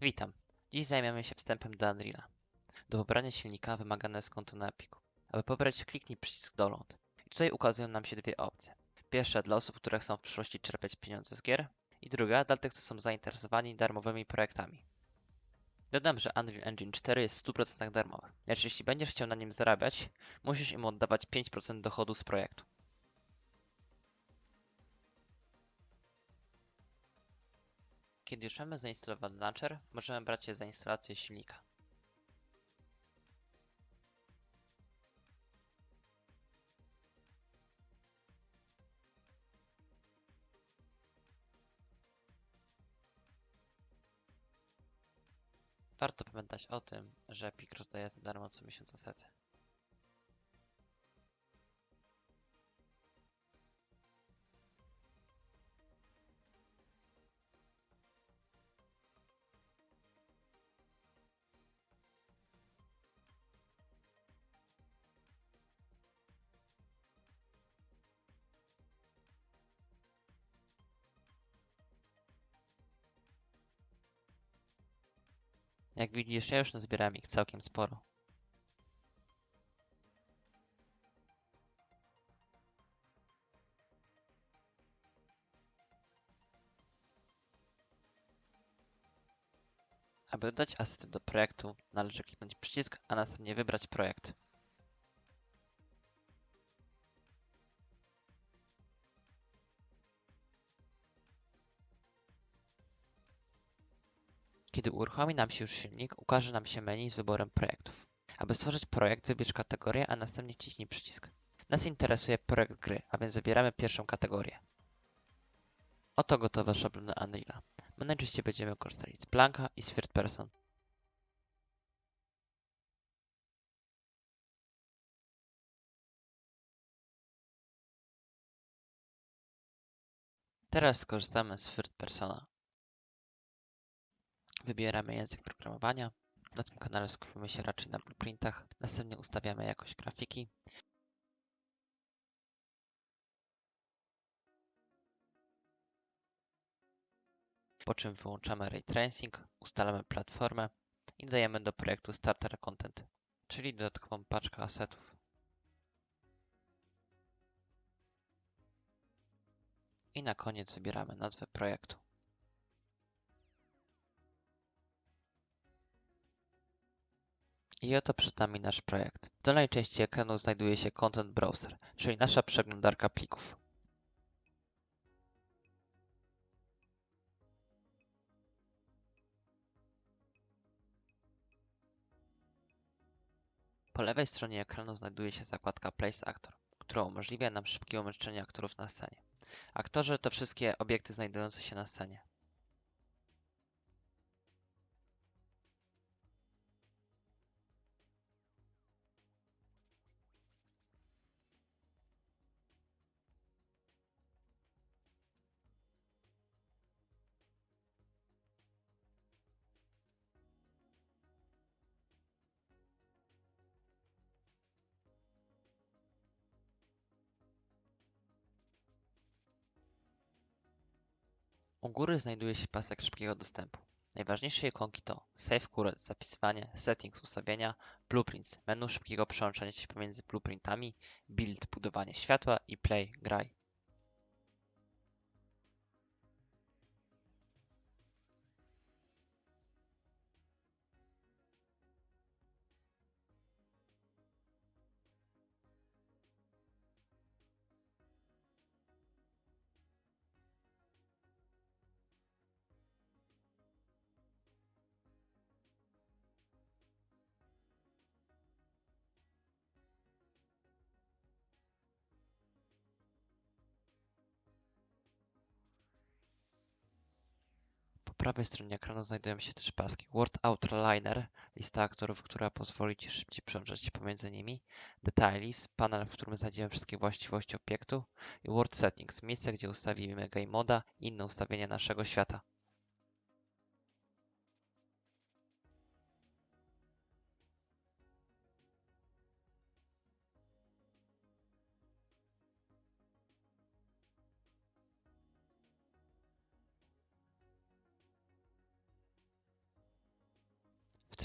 Witam. Dziś zajmiemy się wstępem do Unreala. Do pobrania silnika wymagane jest konto na Epiku. Aby pobrać, kliknij przycisk Download. I tutaj ukazują nam się dwie opcje. Pierwsza dla osób, które chcą w przyszłości czerpać pieniądze z gier i druga dla tych, co są zainteresowani darmowymi projektami. Dodam, że Unreal Engine 4 jest w 100% darmowy, lecz jeśli będziesz chciał na nim zarabiać, musisz im oddawać 5% dochodu z projektu. Kiedy już mamy zainstalowany launcher, możemy brać się za instalację silnika. Warto pamiętać o tym, że Epic rozdaje za darmo co miesiąc asety. Jak widzisz, ja już nazbierałem ich całkiem sporo. Aby dodać asety do projektu, należy kliknąć przycisk, a następnie wybrać projekt. Kiedy uruchomi nam się już silnik, ukaże nam się menu z wyborem projektów. Aby stworzyć projekt, wybierz kategorię, a następnie wciśnij przycisk. Nas interesuje projekt gry, a więc wybieramy pierwszą kategorię. Oto gotowe szablony Unreala. My najczęściej będziemy korzystali z Blanka i z Third Person. Teraz skorzystamy z Third Persona. Wybieramy język programowania. Na tym kanale skupimy się raczej na blueprintach. Następnie ustawiamy jakość grafiki. Po czym wyłączamy Ray Tracing, ustalamy platformę i dodajemy do projektu Starter Content, czyli dodatkową paczkę asetów. I na koniec wybieramy nazwę projektu. I oto przed nami nasz projekt. W dolnej części ekranu znajduje się Content Browser, czyli nasza przeglądarka plików. Po lewej stronie ekranu znajduje się zakładka Place Actor, która umożliwia nam szybkie umieszczenie aktorów na scenie. Aktorzy to wszystkie obiekty znajdujące się na scenie. U góry znajduje się pasek szybkiego dostępu. Najważniejsze ikonki to Save Current, zapisywanie, Settings, ustawienia, Blueprints, menu szybkiego przełączania się pomiędzy blueprintami, Build, budowanie światła i Play, graj. Prawej stronie ekranu znajdują się trzy paski. Word Outliner, lista aktorów, która pozwoli Ci szybciej przemieszczać się pomiędzy nimi. Details, panel, w którym znajdziemy wszystkie właściwości obiektu. I Word Settings, miejsce, gdzie ustawimy game moda i inne ustawienia naszego świata.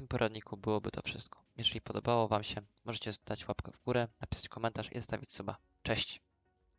Tym poradniku byłoby to wszystko. Jeżeli podobało Wam się, możecie dać łapkę w górę, napisać komentarz i zostawić suba. Cześć!